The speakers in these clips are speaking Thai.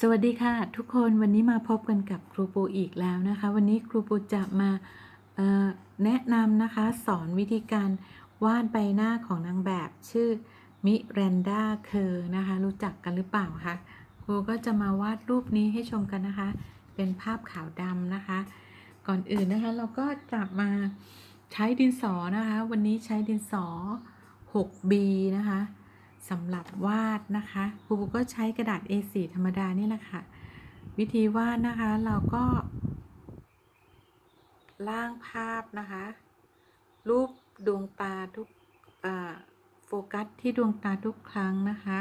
สวัสดีค่ะ ทุกคนวันนี้มาพบกันกับครูปูอีกแล้วนะคะ วันนี้ครูปูจะมาแนะนำนะคะ สอนวิธีการวาดใบหน้าของนางแบบชื่อมิเรนดาเคอร์นะคะ รู้จักกันหรือเปล่าคะครูก็จะมาวาดรูปนี้ให้ชมกันนะคะ เป็นภาพขาวดำนะคะ ก่อนอื่นนะคะเราก็จะมาใช้ดินสอนะคะ วันนี้ใช้ดินสอ 6B นะคะ สำหรับวาดนะคะครูก็ใช้กระดาษ A4 ธรรมดานี่แหละค่ะ วิธีวาดนะคะเราก็ร่างภาพนะคะ รูปดวงตาทุกโฟกัสที่ดวงตาทุกครั้งนะคะ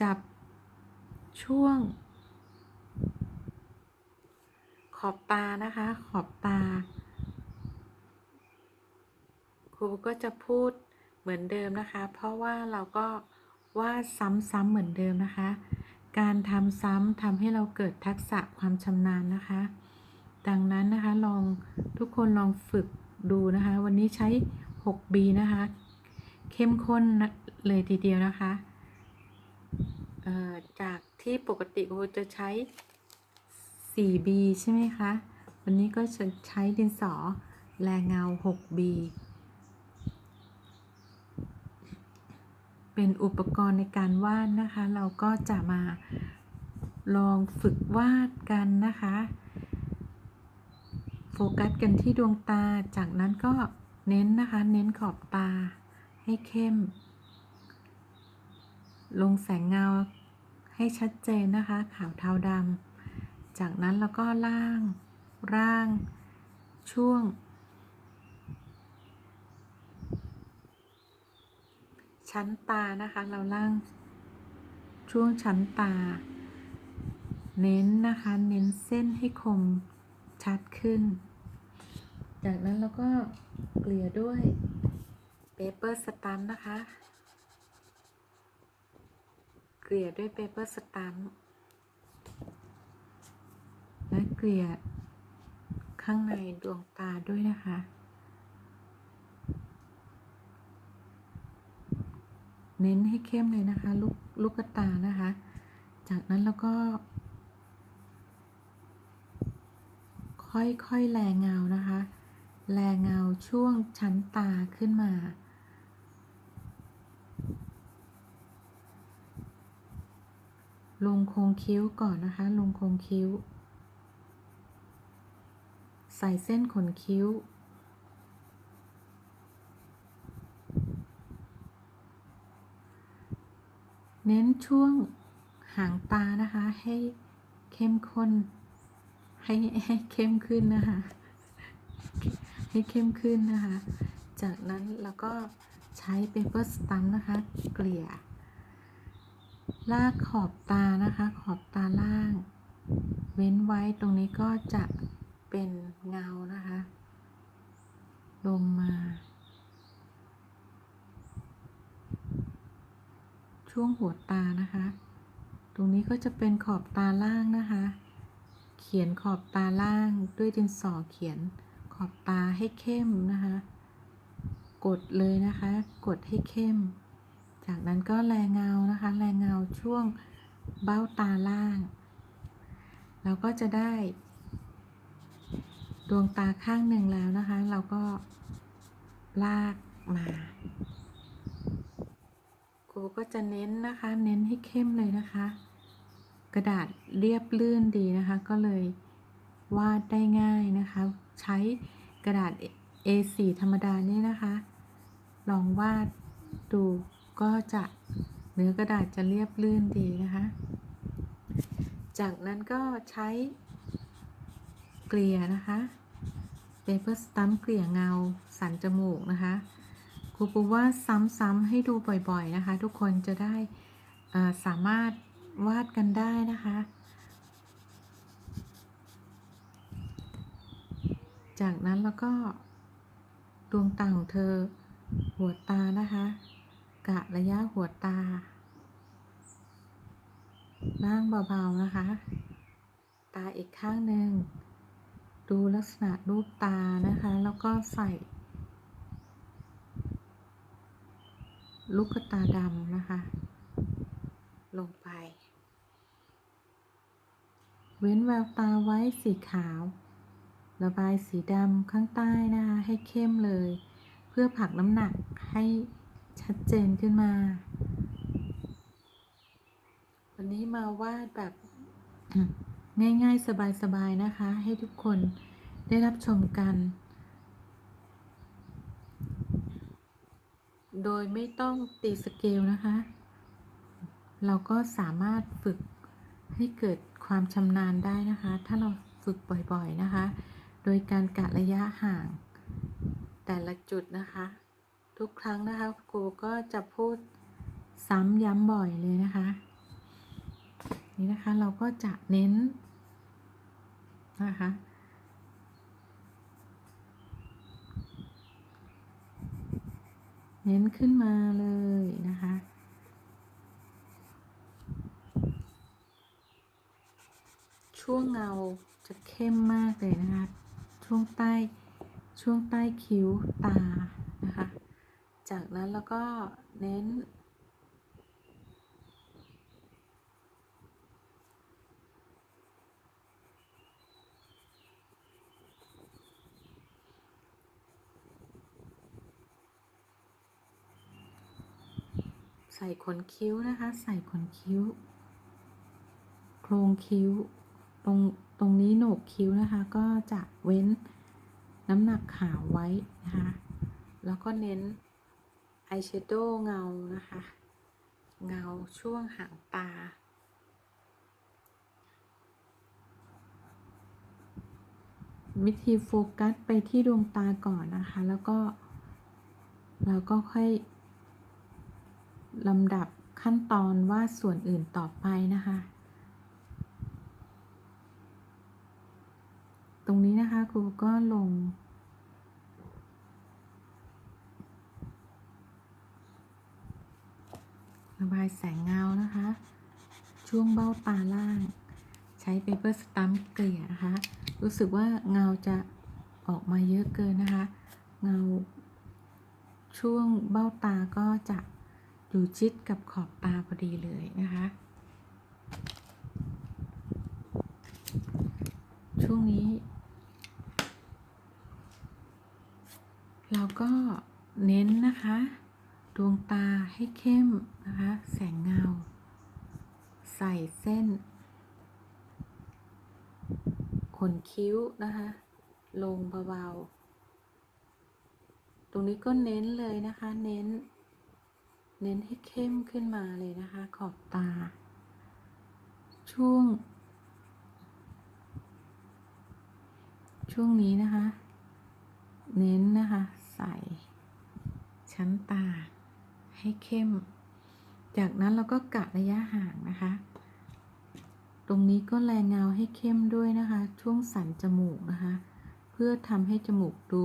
จับช่วง ขอบตานะคะ ขอบตา ครูก็จะพูด เหมือนเดิมนะคะ เพราะว่าเราก็วาดซ้ำๆเหมือนเดิมนะคะ การทำซ้ำทำให้เราเกิดทักษะความชำนาญนะคะ ดังนั้นนะคะลองทุกคนลองฝึกดูนะคะ วันนี้ใช้ 6B นะคะ เข้มข้นเลยทีเดียวนะคะจากที่ปกติครูจะใช้ 4B ใช่ไหมคะ วันนี้ก็จะใช้ดินสอแรงเงา 6B เป็นอุปกรณ์ในการวาดนะคะ เราก็จะมาลองฝึกวาดกันนะคะ โฟกัสกันที่ดวงตา จากนั้นก็เน้นนะคะ เน้นขอบตาให้เข้ม ลงแสงเงาให้ชัดเจนนะคะ ขาวเทาดำจากนั้นเราก็ล่างร่างช่วง ชั้นตานะคะ เราล่างช่วงชั้นตา เน้นนะคะ เน้นเส้นให้คมชัดขึ้น จากนั้นเราก็เกลี่ยด้วยเปเปอร์สตัมนะคะ เกลี่ยด้วยเปเปอร์สตัมและเกลี่ยข้างในดวงตาด้วยนะคะ เน้นให้เข้มเลยนะคะ ลูกลูกตานะคะ จากนั้นเราก็ ค่อยๆแลเงานะคะแลเงาช่วงชั้นตาขึ้นมาลงโครงคิ้วก่อนนะคะ ลงโครงคิ้ว ใส่เส้นขนคิ้ว เน้นช่วงหางตานะคะ ให้เข้มข้น ให้ให้เข้มขึ้นนะคะ ให้เข้มขึ้นนะคะ จากนั้นเราก็ใช้เปเปอร์สตัมนะคะ เกลี่ย ลากขอบตานะคะ ขอบตาล่าง เว้นไว้ตรงนี้ก็จะเป็นเงานะคะ ลงมา ช่วงหัวตานะคะ ตรงนี้ก็จะเป็นขอบตาล่างนะคะ เขียนขอบตาล่างด้วยดินสอเขียนขอบตาให้เข้มนะคะ กดเลยนะคะ กดให้เข้ม จากนั้นก็แลเงานะคะแลเงาช่วงเบ้าตาล่าง เราก็จะได้ ดวงตาข้างหนึ่งแล้วนะคะ เราก็ลากมา ครูก็จะเน้นนะคะ เน้นให้เข้มเลยนะคะ กระดาษเรียบลื่นดีนะคะ ก็เลยวาดได้ง่ายนะคะ ใช้กระดาษ A4 ธรรมดานี่นะคะ ลองวาดดูก็จะเนื้อกระดาษจะเรียบลื่นดีนะคะ จากนั้นก็ใช้เกลี่ยนะคะเปเปอร์สตัมเกลี่ยเงาสันจมูกนะคะ ครูปูว่าซ้ำๆให้ดูบ่อยๆนะคะ ทุกคนจะได้สามารถวาดกันได้นะคะ จากนั้นแล้วก็ดวงตาของเธอหัวตานะคะ กะระยะหัวตาล่างเบาๆนะคะ ตาอีกข้างหนึ่งดูลักษณะรูปตานะคะ แล้วก็ใส่ ลูกตาดำนะคะ ลงไป เว้นแววตาไว้สีขาว ระบายสีดำข้างใต้นะคะ ให้เข้มเลย เพื่อผลักน้ำหนักให้ชัดเจนขึ้นมา วันนี้มาวาดแบบง่ายๆ สบายๆ นะคะ ให้ทุกคนได้รับชมกัน โดยไม่ต้องตีสเกลนะคะ เราก็สามารถฝึกให้เกิดความชำนาญได้นะคะ ถ้าเราฝึกบ่อยๆนะคะ โดยการกะระยะห่าง แต่ละจุดนะคะ ทุกครั้งนะคะครูก็จะพูดซ้ำย้ำบ่อยเลยนะคะ นี่นะคะเราก็จะเน้นนะคะ เน้นขึ้นมาเลยนะคะ ช่วงเงาจะเข้มมากเลยนะคะ ช่วงใต้ช่วงใต้คิ้วตานะคะ จากนั้นแล้วก็เน้น ใส่ขนคิ้วนะคะ ใส่ขนคิ้ว โครงคิ้ว ตรงตรงนี้โหนกคิ้วนะคะ ก็จะเว้นน้ำหนักขาวไว้นะคะ แล้วก็เน้นอายแชโดว์เงานะคะ เงาช่วงหางตา วิธีโฟกัสไปที่ดวงตาก่อนนะคะ แล้วก็ เราก็ค่อย ลำดับขั้นตอนว่าส่วนอื่นต่อไปนะคะ ตรงนี้นะคะครูก็ลง ระบายแสงเงานะคะ ช่วงเบ้าตาล่าง ใช้เปเปอร์สตัมป์เกลี่ยนะคะ รู้สึกว่าเงาจะออกมาเยอะเกินนะคะ เงาช่วงเบ้าตาก็จะ อยู่ชิดกับขอบตาพอดีเลยนะคะ ช่วงนี้ เราก็เน้นนะคะ ดวงตาให้เข้มนะคะ แสงเงา ใส่เส้น ขนคิ้วนะคะ ลงเบาๆ ตรงนี้ก็เน้นเลยนะคะ เน้น เน้นให้เข้มขึ้นมาเลยนะคะ ขอบตา ช่วง ช่วงนี้นะคะ เน้นนะคะ ใส่ ชั้นตา ให้เข้ม จากนั้นเราก็กะระยะห่างนะคะ ตรงนี้ก็แรงเงาให้เข้มด้วยนะคะ ช่วงสันจมูกนะคะ เพื่อทำให้จมูกดู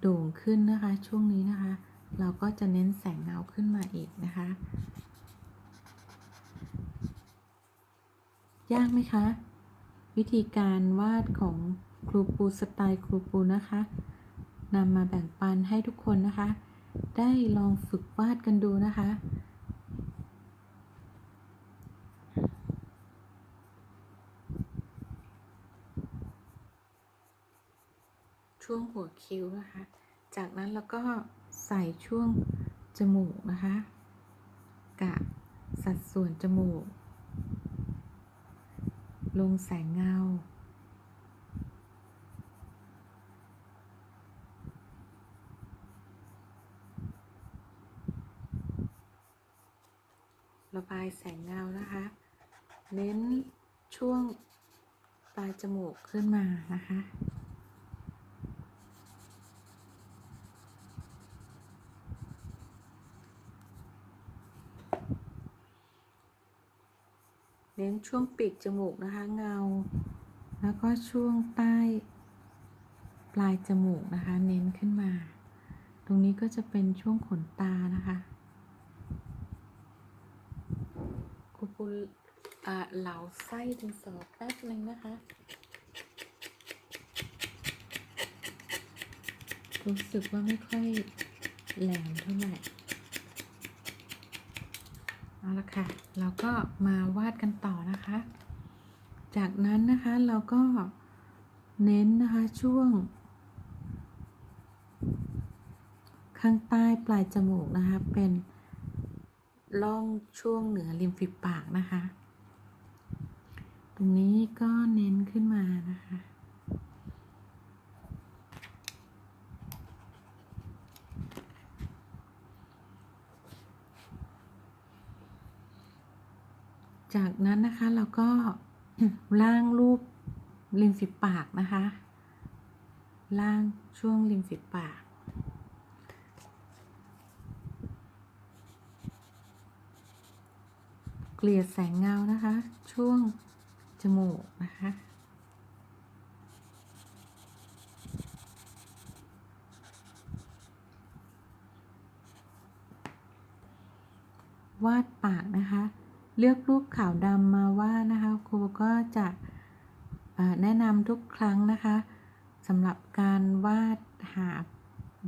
โด่งขึ้นนะคะ ช่วงนี้นะคะ เราก็จะเน้นแสงเงาขึ้นมาอีกนะคะ ยากไหมคะ วิธีการวาดของครูปูสไตล์ครูปูนะคะนำมาแบ่งปันให้ทุกคนนะคะ ได้ลองฝึกวาดกันดูนะคะช่วงหัวคิ้วนะคะ จากนั้นเราก็ใส่ช่วงจมูกนะคะกะสัดส่วนจมูก ลงแสงเงา ระบายแสงเงานะคะ เน้นช่วงปลายจมูกขึ้นมานะคะ ช่วงปีกจมูกนะคะเงา แล้วก็ช่วงใต้ปลายจมูกนะคะ เน้นขึ้นมา ตรงนี้ก็จะเป็นช่วงขนตานะคะครูปูอ่าเหลาไส้ดินสอแป๊บหนึ่งนะคะรู้สึกว่าไม่ค่อยแหลมเท่าไหร่ เอาละค่ะ เราก็มาวาดกันต่อนะคะ จากนั้นนะคะเราก็เน้นนะคะช่วง ข้างใต้ปลายจมูกนะคะ เป็นล่องช่วงเหนือริมฝีปากนะคะ ตรงนี้ก็เน้นขึ้นมานะคะ จากนั้นนะคะเราก็ล่างรูปริมฝีปากนะคะ ล่างช่วงริมฝีปาก เกลี่ยแสงเงานะคะ ช่วงจมูกนะคะวาดปากนะคะ เลือกรูปขาวดำมาวาดนะคะครูก็จะแนะนำทุกครั้งนะคะสำหรับการวาดหา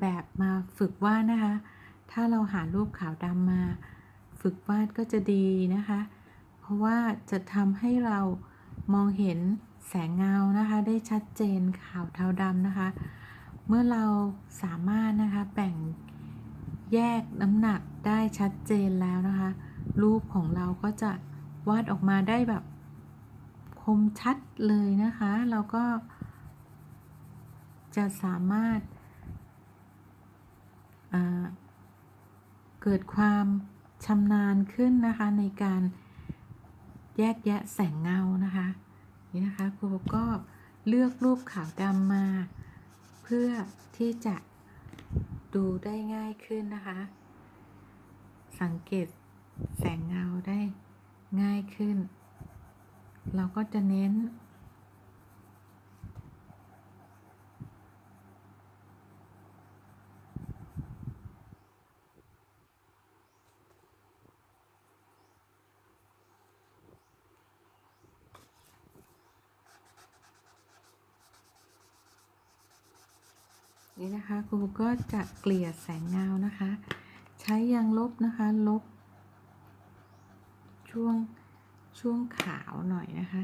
แบบมาฝึกวาดนะคะ ถ้าเราหารูปขาวดำมา ฝึกวาดก็จะดีนะคะ เพราะว่าจะทำให้เรามองเห็นแสงเงานะคะ ได้ชัดเจนขาวเทาดำนะคะ เมื่อเราสามารถนะคะแบ่งแยกน้ำหนักได้ชัดเจนแล้วนะคะ รูปของเราก็จะวาดออกมาได้แบบคมชัดเลยนะคะ เราก็จะสามารถาเกิดความชำนาญขึ้นนะคะในการแยกแยะแสงเงานะคะนี่นะคะครูก็เลือกรูปขาวดำมา เพื่อที่จะดูได้ง่ายขึ้นนะคะ สังเกต แสงเงาได้ง่ายขึ้น เราก็จะเน้น นี่นะคะครูก็จะเกลี่ยแสงเงานะคะ ใช้ยางลบนะคะลบ ช่วงช่วงขาวหน่อยนะคะ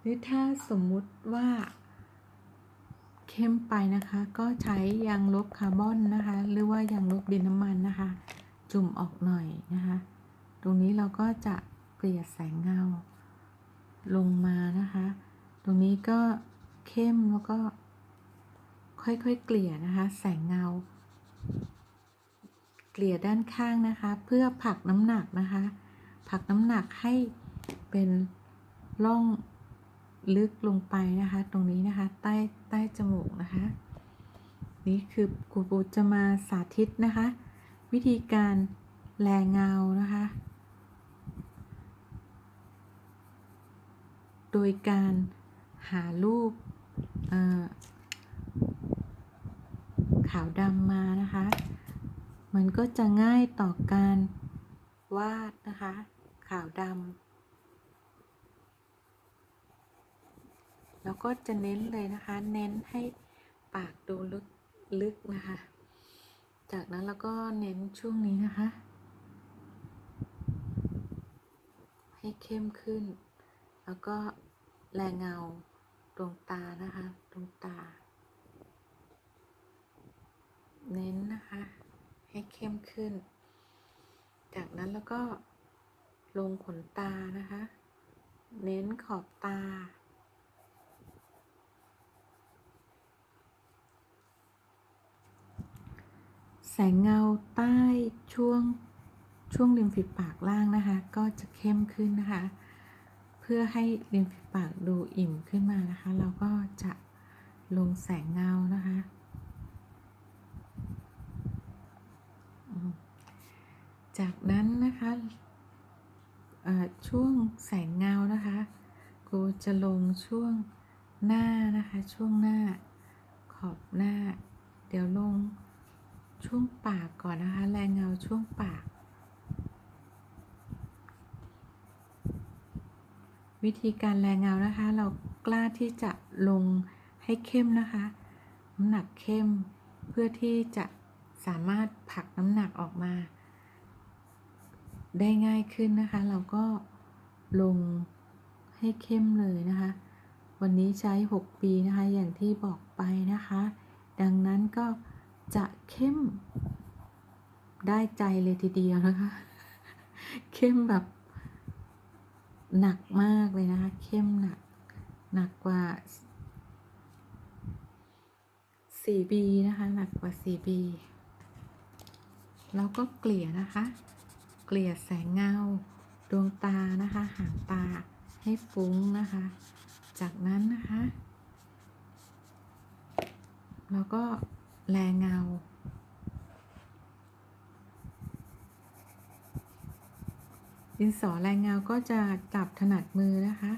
หรือถ้าสมมุติว่าเข้มไปนะคะ ก็ใช้ยางลบคาร์บอนนะคะ หรือว่ายางลบดินน้ำมันนะคะ จุ่มออกหน่อยนะคะ ตรงนี้เราก็จะเกลี่ยแสงเงาลงมานะคะ ตรงนี้ก็เข้มแล้วก็ค่อยๆเกลี่ยนะคะ แสงเงา เกลี่ยด้านข้างนะคะ เพื่อผลักน้ำหนักนะคะ ผลักน้ำหนักให้เป็นร่องลึกลงไปนะคะ ตรงนี้นะคะ ใต้ใต้จมูกนะคะ นี่คือครูปูจะมาสาธิตนะคะ วิธีการแลเงานะคะ โดยการหารูปขาวดำมานะคะ มันก็จะง่ายต่อการวาดนะคะ ขาวดำแล้วก็จะเน้นเลยนะคะ เน้นให้ปากดูลึกลึกนะคะ จากนั้นแล้วก็เน้นช่วงนี้นะคะ ให้เข้มขึ้น แล้วก็แรงเงาดวงตานะคะดวงตา เน้นนะคะ ให้เข้มขึ้น จากนั้นแล้วก็ ลงขนตานะคะ เน้นขอบตา แสงเงาใต้ช่วงช่วงริมฝีปากล่างนะคะ ก็จะเข้มขึ้นนะคะ เพื่อให้ริมฝีปากดูอิ่มขึ้นมานะคะ เราก็จะลงแสงเงานะคะจากนั้นนะคะ ช่วงแสงเงานะคะกูจะลงช่วงหน้านะคะ ช่วงหน้าขอบหน้า เดี๋ยวลงช่วงปากก่อนนะคะ แรงเงาช่วงปาก วิธีการแรงเงานะคะ เรากล้าที่จะลงให้เข้มนะคะ น้ำหนักเข้มเพื่อที่จะสามารถผลักน้ำหนักออกมา ได้ง่ายขึ้นนะคะ เราก็ลงให้เข้มเลยนะคะ วันนี้ใช้ 6 ปีนะคะ อย่างที่บอกไปนะคะ ดังนั้นก็จะเข้มได้ใจเลยทีเดียวนะคะ เข้มแบบหนักมากเลยนะคะ เข้มหนัก หนักกว่า 4B นะคะ หนักกว่า 4B แล้วก็เกลี่ยนะคะ เกลี่ยแสงเงา ดวงตานะคะ หางตาให้ฟุ้งนะคะ จากนั้นนะคะ แล้วก็แลเงาดินสอแรงเงาก็จะจับถนัดมือนะคะ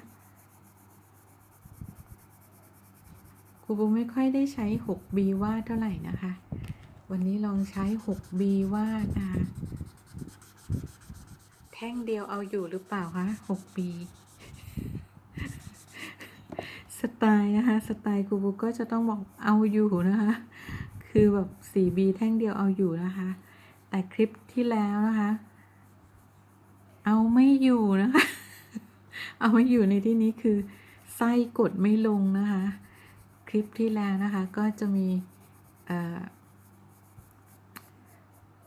ครูบูไม่ค่อยได้ใช้ 6B วาดเท่าไหร่นะคะ วันนี้ลองใช้ 6B วาดนะคะ แท่งเดียวเอาอยู่หรือเปล่าคะ 6B สไตล์นะคะ สไตล์ครูบูก็จะต้องบอกเอาอยู่นะคะ คือแบบ 4B แท่งเดียวเอาอยู่นะคะ แต่คลิปที่แล้วนะคะ เอาไม่อยู่นะคะ เอาไม่อยู่ในที่นี้คือไส้กดไม่ลงนะคะ คลิปที่แล้วนะคะก็จะมี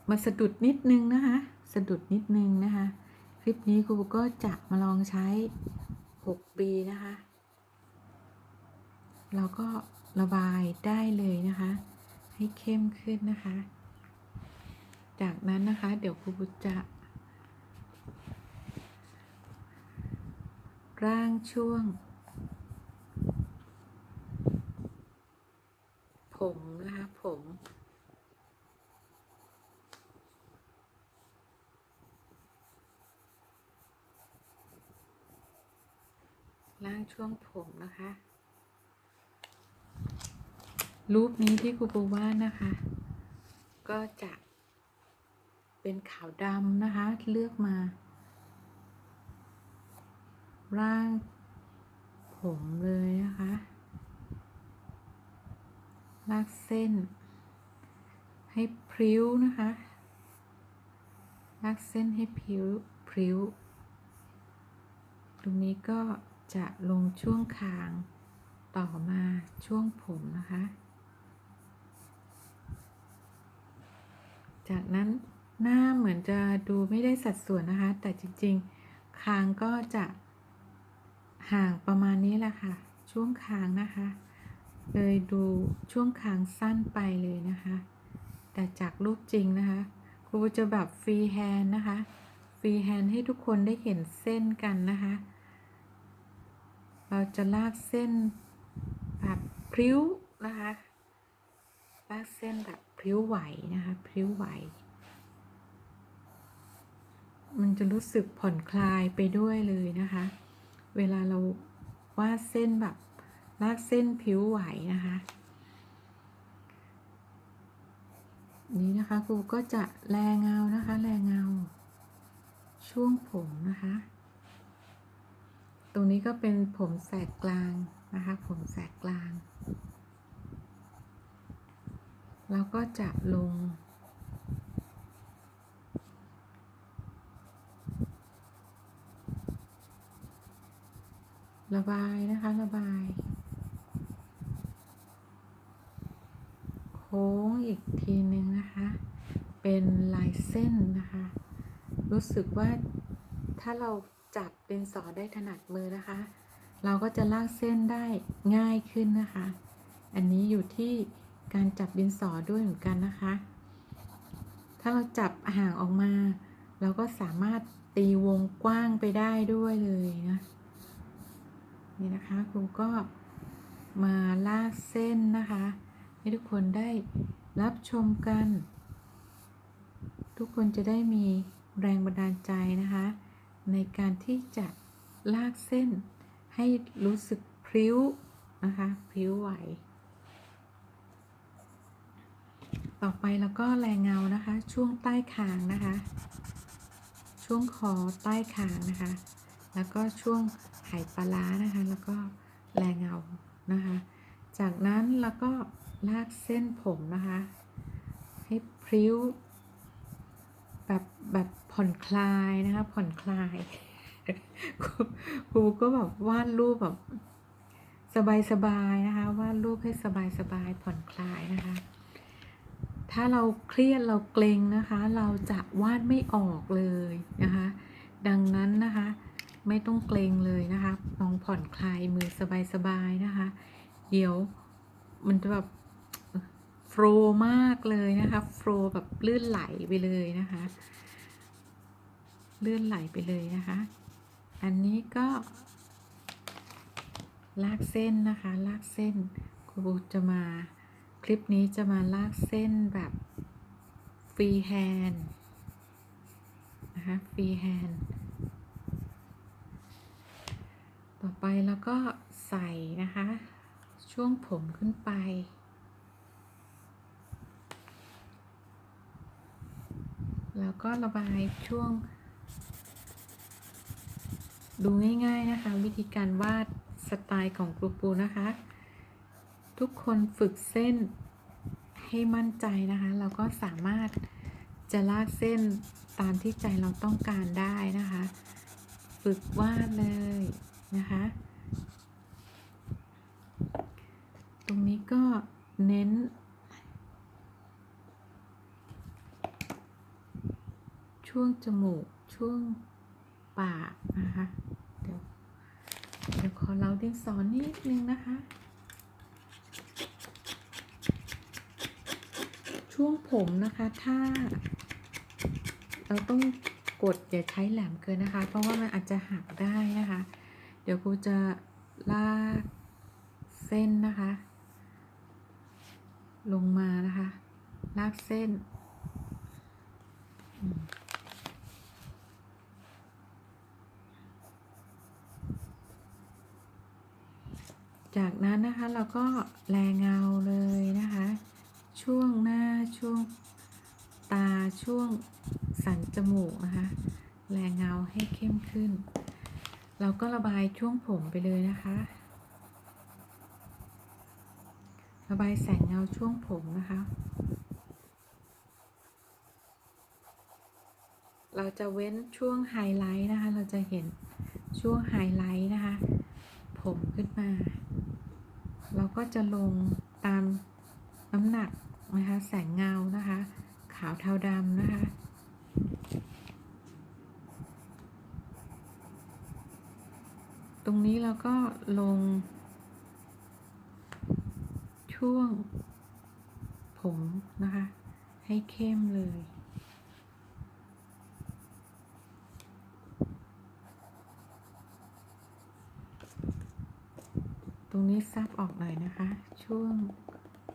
มาสะดุดนิดนึงนะคะ สะดุดนิดนึงนะคะ คลิปนี้ครูก็จะมาลองใช้ 6B นะคะ เราก็ระบายได้เลยนะคะ ให้เข้มขึ้นนะคะ จากนั้นนะคะเดี๋ยวครูจะร่างช่วง ผมนะคะผม ร่างช่วงผมนะคะ รูปนี้ที่ครูปูวาดนะคะ ก็จะเป็นขาวดำนะคะ เลือกมา ร่างผมเลยนะคะ ลากเส้น ให้พริ้วนะคะ ลากเส้นให้พริ้วพริ้ว ตรงนี้ก็ จะลงช่วงคางต่อมาช่วงผมนะคะ จากนั้นหน้าเหมือนจะดูไม่ได้สัดส่วนนะคะ แต่จริงๆ คางก็จะห่างประมาณนี้แหละค่ะ ช่วงคางนะคะ เลยดูช่วงคางสั้นไปเลยนะคะ แต่จากรูปจริงนะคะ ครูจะแบบฟรีแฮนนะคะ ฟรีแฮนให้ทุกคนได้เห็นเส้นกันนะคะ เราจะลากเส้นแบบพริ้วนะคะ ลากเส้นแบบพริ้วไหวนะคะพริ้วไหว มันจะรู้สึกผ่อนคลายไปด้วยเลยนะคะ เวลาเราวาดเส้นแบบลากเส้นผิวไหวนะคะ นี้นะคะครูก็จะแลเงานะคะแลเงา ช่วงผมนะคะ ตรงนี้ก็เป็นผมแสกกลางนะคะ ผมแสกกลางแล้วก็จะลง ระบายนะคะ ระบาย โค้งอีกทีหนึ่งนะคะ เป็นลายเส้นนะคะ รู้สึกว่าถ้าเรา จับดินสอได้ถนัดมือนะคะ เราก็จะลากเส้นได้ง่ายขึ้นนะคะ อันนี้อยู่ที่การจับดินสอด้วยเหมือนกันนะคะ ถ้าเราจับห่างออกมา เราก็สามารถตีวงกว้างไปได้ด้วยเลยนะนี่นะคะครูก็มาลากเส้นนะคะ ให้ทุกคนได้รับชมกัน ทุกคนจะได้มีแรงบันดาลใจนะคะ ในการที่จะลากเส้นให้รู้สึกพริ้วนะคะพริ้วไหว ต่อไปแล้วก็แรงเงานะคะ ช่วงใต้คางนะคะ ช่วงคอใต้คางนะคะ แล้วก็ช่วงไหปลาร้านะคะ แล้วก็แรงเงานะคะ จากนั้นแล้วก็ลากเส้นผมนะคะ ให้พริ้ว แบบแบบผ่อนคลายนะคะผ่อนคลายครูก็แบบวาดรูปแบบสบายๆนะคะวาดรูปให้สบายๆผ่อนคลายนะคะถ้าเราเครียดเราเกรงนะคะ เราจะวาดไม่ออกเลยนะคะ ดังนั้นนะคะ ไม่ต้องเกรงเลยนะคะลองผ่อนคลายมือสบายๆนะคะ เดี๋ยวมันจะแบบ ฟล์มากเลยนะคะโฟล์แบบลื่นไหลไปเลยนะคะ ลื่นไหลไปเลยนะคะ อันนี้ก็ ลากเส้นนะคะ ลากเส้นครูจะมาคลิปนี้จะมาลากเส้นแบบฟรีแฮนด์นะคะฟรีแฮนด์ต่อไปแล้วก็ใส่นะคะ ช่วงผมขึ้นไป แล้วก็ระบายช่วง ดูง่าย ๆนะคะ วิธีการวาดสไตล์ของครูปูนะคะ ทุกคนฝึกเส้นให้มั่นใจนะคะ เราก็สามารถจะลากเส้นตามที่ใจเราต้องการได้นะคะ ฝึกวาดเลยนะคะ ตรงนี้ก็เน้น ช่วงจมูก ช่วงปากนะคะ เดี๋ยวเดี๋ยวขอเราดินสอนนิดนึงนะคะ ช่วงผมนะคะถ้า เราต้องกดอย่าใช้แหลมเกินนะคะ เพราะว่ามันอาจจะหักได้นะคะ เดี๋ยวครูจะลากเส้นนะคะ ลงมานะคะ ลากเส้น จากนั้นนะคะเราก็แลเงาเลยนะคะ ช่วงหน้าช่วงตาช่วงสันจมูกนะคะ แลเงาให้เข้มขึ้น เราก็ระบายช่วงผมไปเลยนะคะ ระบายแสงเงาช่วงผมนะคะ เราจะเว้นช่วงไฮไลท์นะคะ เราจะเห็นช่วงไฮไลท์นะคะ ผมขึ้นมา เราก็จะลงตามน้ำหนักนะคะ แสงเงานะคะ ขาวเทาดำนะคะตรงนี้เราก็ลง ช่วงผมนะคะ ให้เข้มเลย รงนี้ซับออกหน่อยนะคะ ช่วง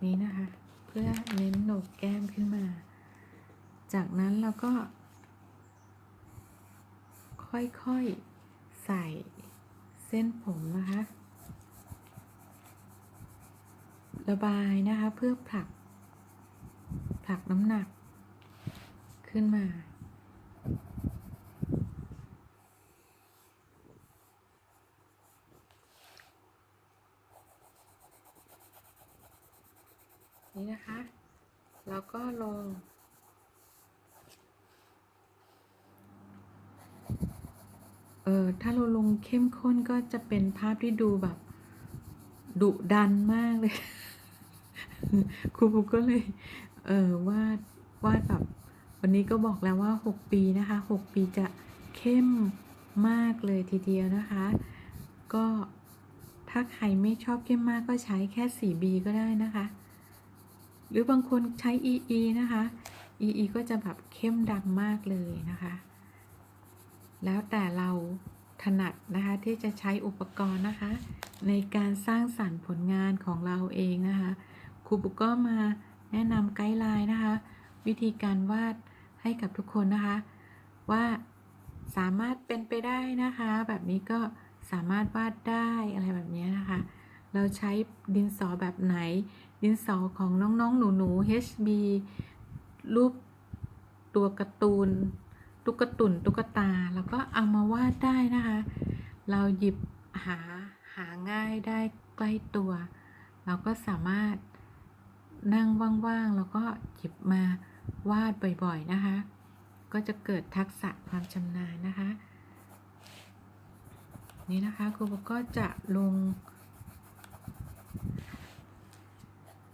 นี้นะคะ เพื่อเน้นโหนกแก้มขึ้นมา จากนั้นเราก็ ค่อยๆ ใส่เส้นผมนะคะ ระบายนะคะเพื่อผลักผลักน้ำหนักขึ้นมา นี่นะคะ แล้วก็ลง เออถ้าเราลงเข้มข้นก็จะเป็นภาพที่ดูแบบดุดันมากเลยครูปุ๊กก็เลย เออวาดวาดแบบ วันนี้ก็บอกแล้วว่า 6 ปีนะคะ 6 ปีจะเข้มมากเลยทีเดียวนะคะ ก็ถ้าใครไม่ชอบเข้มมากก็ใช้แค่ 4B ก็ได้นะคะ หรือบางคนใช้ EE นะคะ EE ก็จะแบบเข้มดำมากเลยนะคะ แล้วแต่เราถนัดนะคะที่จะใช้อุปกรณ์นะคะ ในการสร้างสรรค์ผลงานของเราเองนะคะครูบุกก็มาแนะนำไกด์ไลน์นะคะ วิธีการวาดให้กับทุกคนนะคะ ว่าสามารถเป็นไปได้นะคะ แบบนี้ก็สามารถวาดได้อะไรแบบนี้นะคะ เราใช้ดินสอแบบไหน ดินสอของน้องๆ หนูๆ HB รูปตัวการ์ตูน ตุ๊กตุนตุ๊กตา แล้วก็เอามาวาดได้นะคะ เราหยิบหาหาง่ายได้ใกล้ตัว เราก็สามารถนั่งว่างๆ แล้วก็หยิบมาวาดบ่อยๆ นะคะ ก็จะเกิดทักษะความชำนาญนะคะ นี่นะคะครูโบก็จะลง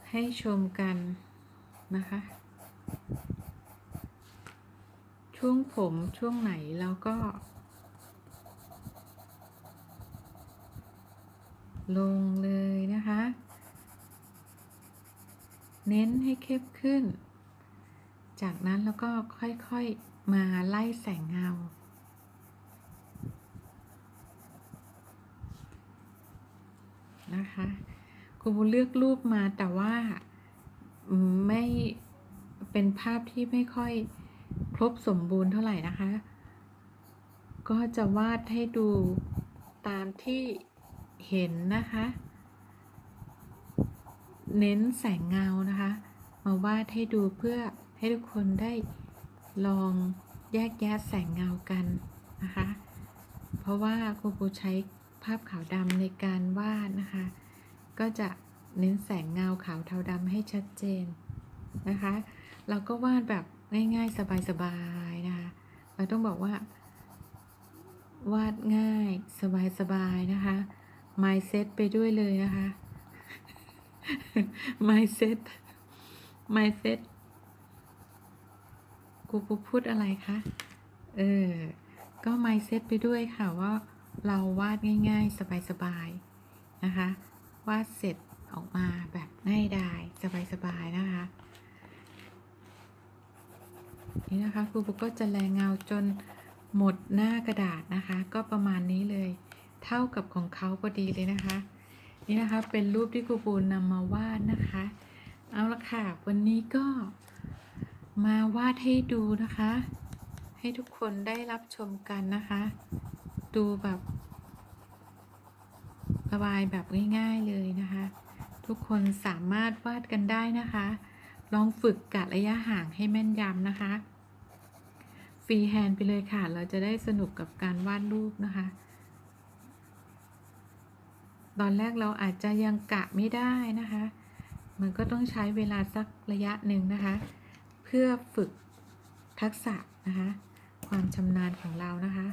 ให้ชมกันนะคะ ช่วงผมช่วงไหนแล้วก็ ลงเลยนะคะ เน้นให้เข้มขึ้น จากนั้นแล้วก็ค่อยๆมาไล่แสงเงานะคะ ครูเลือกรูปมาแต่ว่าไม่เป็นภาพที่ไม่ค่อยครบสมบูรณ์เท่าไหร่นะคะ ก็จะวาดให้ดูตามที่เห็นนะคะ เน้นแสงเงานะคะ มาวาดให้ดูเพื่อให้ทุกคนได้ลองแยกแยะแสงเงากันนะคะ เพราะว่าครูปูใช้ภาพขาวดำในการวาดนะคะ ก็จะเน้นแสงเงาขาวเทาดำให้ชัดเจนนะคะเราก็วาดแบบง่ายๆ สบายๆนะคะเราต้องบอกว่า วาดง่ายสบายๆนะคะ mindset ไปด้วยเลยนะคะ mindset mindset กูปูพูดอะไรคะเออก็ mindset ไปด้วยค่ะว่าเราวาดง่ายๆ สบายๆนะคะ วาดเสร็จออกมาแบบง่ายดายสบายๆนะคะ นี่นะคะครูปุ๊กก็จะแรงเงาจนหมดหน้ากระดาษนะคะ ก็ประมาณนี้เลย เท่ากับของเขาพอดีเลยนะคะ นี่นะคะเป็นรูปที่ครูปูนำมาวาดนะคะ เอาละค่ะ วันนี้ก็มาวาดให้ดูนะคะ ให้ทุกคนได้รับชมกันนะคะ ดูแบบ ระบายแบบง่ายๆเลยนะคะ ทุกคนสามารถวาดกันได้นะคะ ลองฝึกกะระยะห่างให้แม่นยำนะคะ ฟรีแฮนด์ไปเลยค่ะ เราจะได้สนุกกับการวาดรูปนะคะ ตอนแรกเราอาจจะยังกะไม่ได้นะคะ มันก็ต้องใช้เวลาสักระยะหนึ่งนะคะ เพื่อฝึกทักษะนะคะ ความชำนาญของเรานะคะ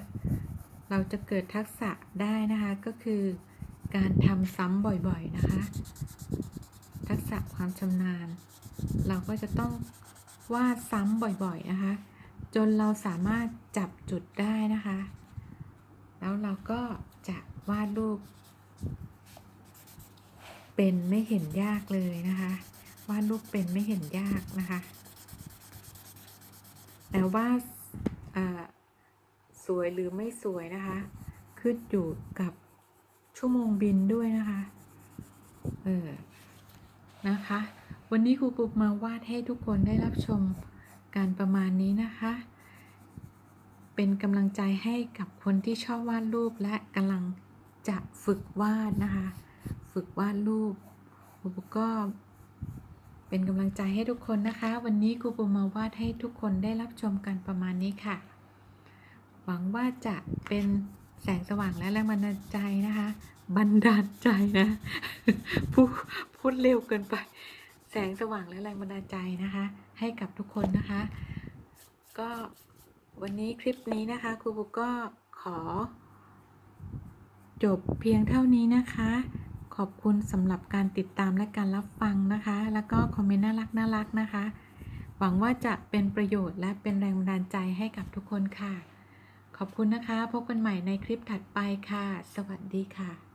เราจะเกิดทักษะได้นะคะก็คือ การทำซ้ำบ่อยๆนะคะ ทักษะความชำนาญ เราก็จะต้องวาดซ้ำบ่อยๆนะคะ จนเราสามารถจับจุดได้นะคะ แล้วเราก็จะวาดรูป เป็นไม่เห็นยากเลยนะคะ วาดรูปเป็นไม่เห็นยากนะคะ แต่ว่าสวยหรือไม่สวยนะคะ ขึ้นอยู่กับ ชั่วโมงบินด้วยนะคะ เออ นะคะ วันนี้ครูปุ๊กมาวาดให้ทุกคนได้รับชมการประมาณนี้นะคะ เป็นกำลังใจให้กับคนที่ชอบวาดรูปและกำลังจะฝึกวาดนะคะ ฝึกวาดรูปครูปุ๊กก็เป็นกำลังใจให้ทุกคนนะคะ วันนี้ครูปุ๊กมาวาดให้ทุกคนได้รับชมกันประมาณนี้ค่ะ หวังว่าจะเป็นแสงสว่างและแรงบันดาลใจนะคะ บันดาลใจนะพูดพูดเร็วเกินไป แสงสว่างและแรงบันดาลใจนะคะ ให้กับทุกคนนะคะ ก็วันนี้คลิปนี้นะคะครูบุกก็ขอ จบเพียงเท่านี้นะคะ ขอบคุณสำหรับการติดตามและการรับฟังนะคะ แล้วก็คอมเมนต์น่ารักน่ารักนะคะ หวังว่าจะเป็นประโยชน์และเป็นแรงบันดาลใจให้กับทุกคนค่ะ ขอบคุณนะคะ พบกันใหม่ในคลิปถัดไปค่ะ สวัสดีค่ะ